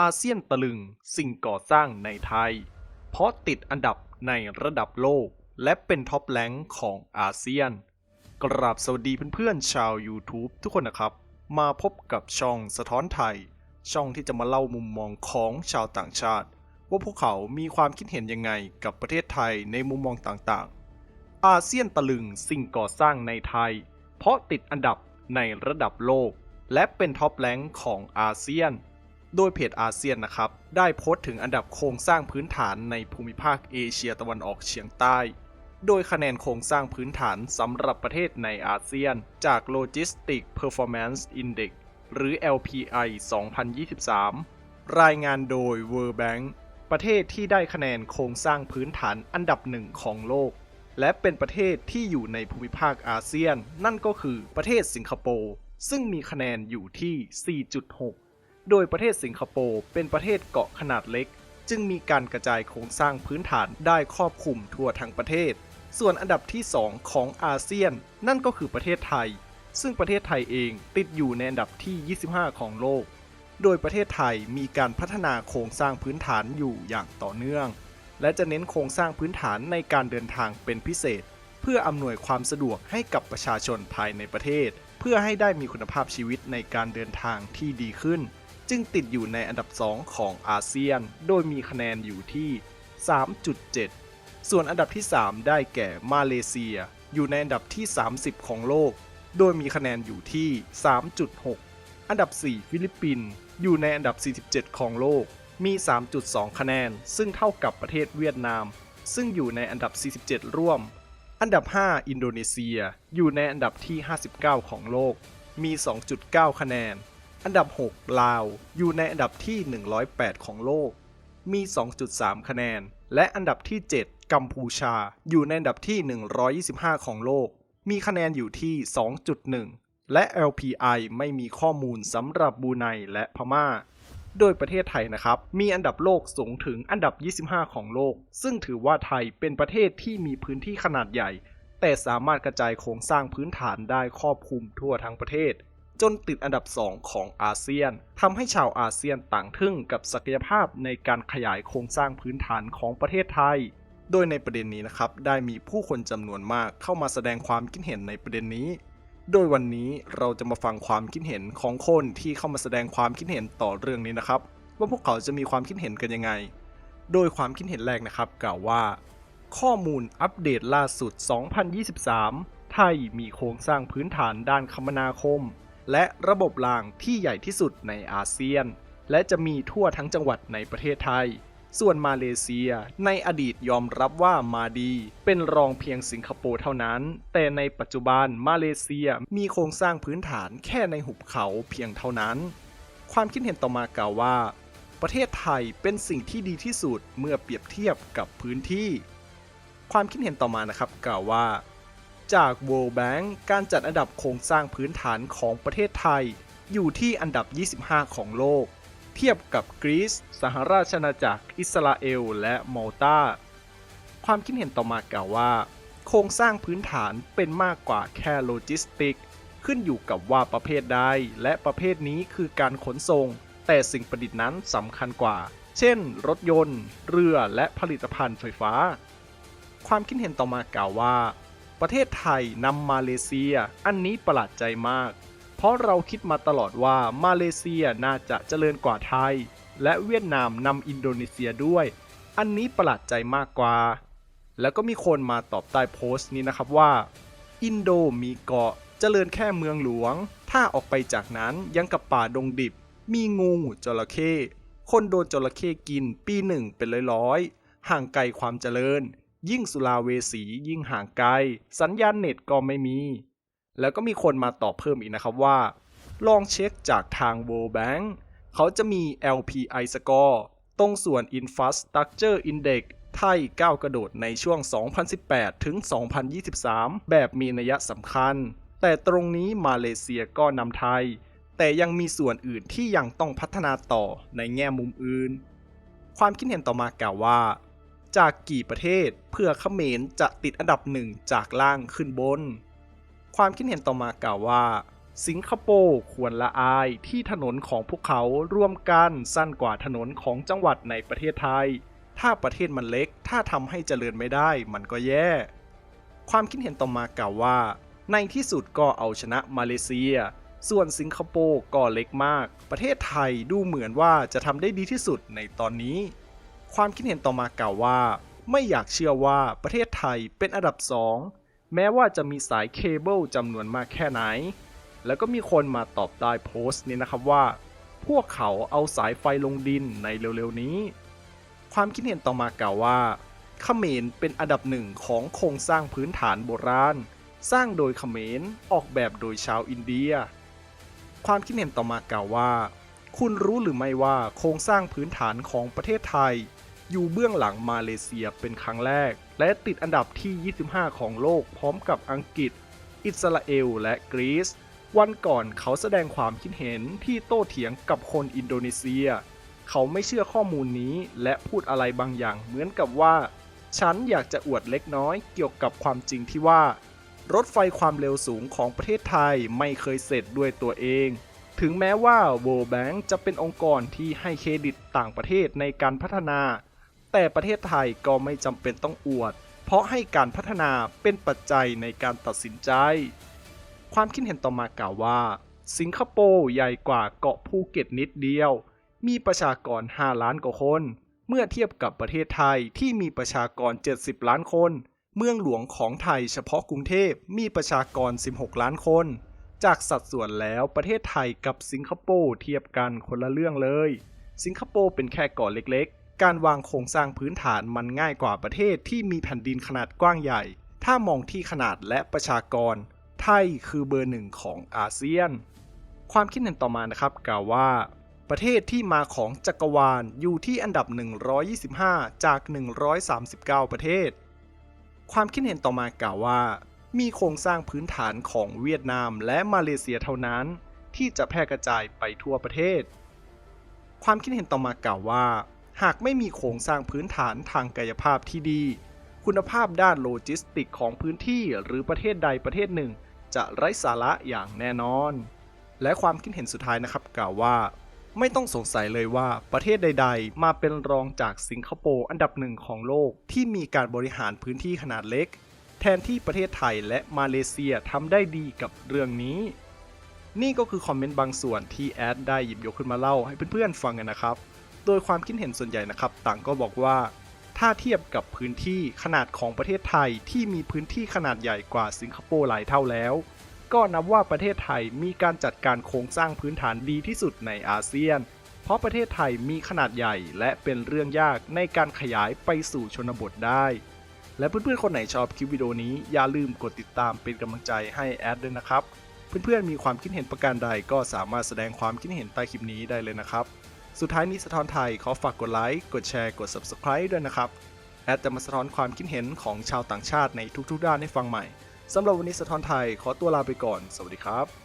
อาเซียนตะลึงสิ่งก่อสร้างในไทย เพราะติดอันดับในระดับโลก และเป็นท็อปแรงของอาเซียน กราบสวัสดีเพื่อนๆชาว YouTube ทุกคนนะครับ มาพบกับช่องสะท้อนไทย ช่องที่จะมาเล่ามุมมองของชาวต่างชาติ ว่าพวกเขามีความคิดเห็นยังไงกับประเทศไทยในมุมมองต่างๆ อาเซียนตะลึงสิ่งก่อสร้างในไทย เพราะติดอันดับในระดับโลก และเป็นท็อปแรงของอาเซียน โดยเพจอาเซียนนะครับ ได้โพสต์ถึงอันดับโครงสร้างพื้นฐานในภูมิภาคเอเชียตะวันออกเฉียงใต้ โดยคะแนนโครงสร้างพื้นฐานสำหรับประเทศในอาเซียน จาก Logistic Performance Index หรือ LPI 2023 รายงานโดย World Bank ประเทศที่ได้คะแนนโครงสร้างพื้นฐานอันดับหนึ่งของโลก และเป็นประเทศที่อยู่ในภูมิภาคอาเซียน นั่นก็คือประเทศสิงคโปร์ซึ่งมีคะแนนอยู่ที่ 4.6 โดยประเทศสิงคโปร์เป็นประเทศเกาะขนาดเล็ก จึงมีการกระจายโครงสร้างพื้นฐานได้ครอบคลุมทั่วทั้งประเทศ ส่วนอันดับที่ 2 ของอาเซียน นั่นก็คือประเทศไทย ซึ่งประเทศไทยเองติดอยู่ในอันดับที่ 25 ของโลก โดยประเทศไทยมีการพัฒนาโครงสร้างพื้นฐานอยู่อย่างต่อเนื่อง และจะเน้นโครงสร้างพื้นฐานในการเดินทางเป็นพิเศษ เพื่ออำนวยความสะดวกให้กับประชาชนภายในประเทศ เพื่อให้ได้มีคุณภาพชีวิตในการเดินทางที่ดีขึ้น จึงติดอยู่ในอันดับ 2 ของอาเซียน โดยมีคะแนนอยู่ที่ 3.7 ส่วนอันดับที่ 3 ได้แก่มาเลเซีย อยู่ในอันดับที่ 30 ของโลก โดยมีคะแนนอยู่ที่ 3.6 อันดับ 4 ฟิลิปปินส์ อยู่ในอันดับ 47 ของโลก มี 3.2 คะแนน ซึ่งเท่ากับประเทศเวียดนาม ซึ่งอยู่ในอันดับ 47 ร่วม อันดับ 5 อินโดนีเซีย อยู่ในอันดับที่ 59 ของโลก มี 2.9 คะแนน อันดับ 6 ลาว อยู่ในอันดับที่ 108 ของโลก มี 2.3 คะแนน และอันดับที่ 7 กัมพูชา อยู่ในอันดับที่ 125 ของโลก มีคะแนนอยู่ที่ 2.1 และ LPI ไม่มีข้อมูลสำหรับบูไนและพม่า โดยประเทศไทยนะครับ มีอันดับโลกสูงถึงอันดับ 25 ของโลก ซึ่งถือว่าไทยเป็นประเทศที่มีพื้นที่ขนาดใหญ่ แต่สามารถกระจายโครงสร้างพื้นฐานได้ครอบคลุมทั่วทั้งประเทศ จนติดอันดับ 2 ของอาเซียนทำให้ชาวอาเซียนต่างทึ่งกับศักยภาพในการขยายโครงสร้างพื้นฐานของประเทศไทย โดยในประเด็นนี้นะครับ ได้มีผู้คนจำนวนมากเข้ามาแสดงความคิดเห็นในประเด็นนี้ โดยวันนี้เราจะมาฟังความคิดเห็นของคนที่เข้ามาแสดงความคิดเห็นต่อเรื่องนี้นะครับ ว่าพวกเขาจะมีความคิดเห็นกันยังไง โดยความคิดเห็นแรกนะครับ กล่าวว่า ข้อมูลอัปเดตล่าสุด 2023 ไทยมีโครงสร้างพื้นฐานด้านคมนาคม และระบบรางที่ใหญ่ที่สุดในอาเซียน และจะมีทั่วทั้งจังหวัดในประเทศไทย ส่วนมาเลเซียในอดีตยอมรับว่ามาดี เป็นรองเพียงสิงคโปร์เท่านั้น แต่ในปัจจุบันมาเลเซียมีโครงสร้างพื้นฐานแค่ในหุบเขาเพียงเท่านั้น ความคิดเห็นต่อมากล่าวว่า ประเทศไทยเป็นสิ่งที่ดีที่สุดเมื่อเปรียบเทียบกับพื้นที่ ความคิดเห็นต่อมานะครับกล่าวว่า จาก World Bank การจัดอันดับโครงสร้างพื้นฐานของประเทศไทย อยู่ที่อันดับ 25 ของโลก เทียบกับกรีซสหราชอาณาจักร อิสราเอล และมอลตาความคิดเห็นต่อมากล่าวว่า โครงสร้างพื้นฐานเป็นมากกว่าแค่โลจิสติก ขึ้นอยู่กับว่าประเภทใดและประเภทนี้คือการขนส่ง แต่สิ่งประดิษฐ์นั้นสำคัญกว่า เช่น รถยนต์ เรือและผลิตภัณฑ์ไฟฟ้า ความคิดเห็นต่อมากล่าวว่า ประเทศไทยนำมาเลเซีย อันนี้ประหลาดใจมาก เพราะเราคิดมาตลอดว่ามาเลเซียน่าจะเจริญกว่าไทย และเวียดนามนำอินโดนีเซียด้วย อันนี้ประหลาดใจมากกว่า แล้วก็มีคนมาตอบใต้โพสต์นี้นะครับว่า อินโดมีเกาะเจริญแค่เมืองหลวง ถ้าออกไปจากนั้นยังกับป่าดงดิบ มีงูจระเข้คนโดนจระเข้กินปีหนึ่งเป็นร้อยๆห่างไกลความเจริญ ยิ่งสุราเวสียิ่งห่างไกล สัญญาณเน็ตก็ไม่มี แล้วก็มีคนมาตอบเพิ่มอีกนะครับว่า ลองเช็คจากทาง World Bank เขาจะมี LPI score ตรงส่วน Infrastructure Index ไทยก้าวกระโดดในช่วง 2018 ถึง 2023 แบบมีนัยสำคัญ แต่ตรงนี้มาเลเซียก็นำไทย แต่ยังมีส่วนอื่นที่ยังต้องพัฒนาต่อในแง่มุมอื่น ความคิดเห็นต่อมากล่าวว่า จากกี่ประเทศ เพื่อเขมรจะติดอันดับหนึ่งจากล่างขึ้นบน ความคิดเห็นต่อมากล่าวว่า สิงคโปร์ควรละอายที่ถนนของพวกเขาร่วมกันสั้นกว่าถนนของจังหวัดในประเทศไทย ถ้าประเทศมันเล็ก ถ้าทำให้เจริญไม่ได้มันก็แย่ ความคิดเห็นต่อมากล่าวว่า ในที่สุดก็เอาชนะมาเลเซียส่วนสิงคโปร์ก็เล็กมาก ประเทศไทยดูเหมือนว่าจะทำได้ดีที่สุดในตอนนี้ ความคิดเห็นต่อมากล่าวว่า ไม่อยากเชื่อว่าประเทศไทยเป็นอันดับสองแม้ว่าจะมีสายเคเบิลจำนวนมากแค่ไหน แล้วก็มีคนมาตอบใต้โพสต์นี้นะครับว่า พวกเขาเอาสายไฟลงดินในเร็วๆนี้ ความคิดเห็นต่อมากล่าวว่าเขมรเป็นอันดับหนึ่งของโครงสร้างพื้นฐานโบราณ สร้างโดยเขมรออกแบบโดยชาวอินเดีย ความคิดเห็นต่อมากล่าวว่า คุณรู้หรือไม่ว่าโครงสร้างพื้นฐานของประเทศไทย อยู่เบื้องหลังมาเลเซียเป็นครั้งแรก และติดอันดับที่ 25 ของโลกพร้อมกับอังกฤษ อิสราเอล และกรีซ วันก่อนเขาแสดงความคิดเห็นที่โต้เถียงกับคนอินโดนีเซีย เขาไม่เชื่อข้อมูลนี้และพูดอะไรบางอย่างเหมือนกับว่า ฉันอยากจะอวดเล็กน้อยเกี่ยวกับความจริงที่ว่า รถไฟความเร็วสูงของประเทศไทยไม่เคยเสร็จด้วยตัวเองถึงแม้ว่า World Bank จะเป็นองค์กรที่ให้เครดิตต่างประเทศในการพัฒนา แต่ประเทศไทยก็ไม่จำเป็นต้องอวด เพราะให้การพัฒนาเป็นปัจจัยในการตัดสินใจ ความคิดเห็นต่อมากล่าวว่า สิงคโปร์ใหญ่กว่าเกาะภูเก็ตนิดเดียว มีประชากร 5 ล้านกว่าคน เมื่อเทียบกับประเทศไทยที่มีประชากร 70 ล้านคน เมืองหลวงของไทยเฉพาะกรุงเทพมีประชากร 16 ล้านคน จากสัดส่วนแล้วประเทศไทยกับสิงคโปร์เทียบกันคนละเรื่องเลย สิงคโปร์เป็นแค่เกาะเล็กๆ การวางโครงสร้างพื้นฐานมันง่ายกว่าประเทศที่มีแผ่นดินขนาดกว้างใหญ่ ถ้ามองที่ขนาดและประชากร ไทยคือเบอร์หนึ่งของอาเซียน ความคิดเห็นต่อมานะครับกล่าวว่า ประเทศที่มาของจักรวาลอยู่ที่อันดับ 125 จาก 139 ประเทศ ความคิดเห็นต่อมากล่าวว่า มีโครงสร้างพื้นฐานของเวียดนามและมาเลเซียเท่านั้น ที่จะแพร่กระจายไปทั่วประเทศ ความคิดเห็นต่อมากล่าวว่า หากไม่มีโครงสร้างพื้นฐานทางกายภาพที่ดี คุณภาพด้านโลจิสติกของพื้นที่หรือประเทศใดประเทศหนึ่ง จะไร้สาระอย่างแน่นอน และความคิดเห็นสุดท้ายนะครับกล่าวว่า ไม่ต้องสงสัยเลยว่าประเทศใด ๆ มาเป็นรองจากสิงคโปร์อันดับหนึ่งของโลกที่มีการบริหารพื้นที่ขนาดเล็ก แทนที่ประเทศไทยและมาเลเซียทำได้ดีกับเรื่องนี้ นี่ก็คือคอมเมนต์บางส่วนที่แอดได้หยิบยกขึ้นมาเล่าให้เพื่อนๆฟังกันนะครับ โดยความคิดเห็นส่วนใหญ่นะครับ ต่างก็บอกว่าถ้าเทียบกับพื้นที่ขนาดของประเทศไทยที่มีพื้นที่ขนาดใหญ่กว่าสิงคโปร์หลายเท่าแล้ว ก็นับว่าประเทศไทยมีการจัดการโครงสร้างพื้นฐานดีที่สุดในอาเซียน เพราะประเทศไทยมีขนาดใหญ่และเป็นเรื่องยากในการขยายไปสู่ชนบทได้ และเพื่อนๆคนไหนชอบคลิปวิดีโอนี้อย่าลืมกดติดตามเป็นกำลังใจให้แอดด้วยนะครับ เพื่อนๆมีความคิดเห็นประการใดก็สามารถแสดงความคิดเห็นใต้คลิปนี้ได้เลยนะครับ สุดท้ายนี้สะท้อนไทยขอฝากกดไลค์ กดแชร์ กด Subscribe ด้วยนะครับ แอดจะมาสะท้อนความคิดเห็นของชาวต่างชาติในทุกๆด้านให้ฟังใหม่สำหรับวันนี้สะท้อนไทยขอตัวลาไปก่อน สวัสดีครับ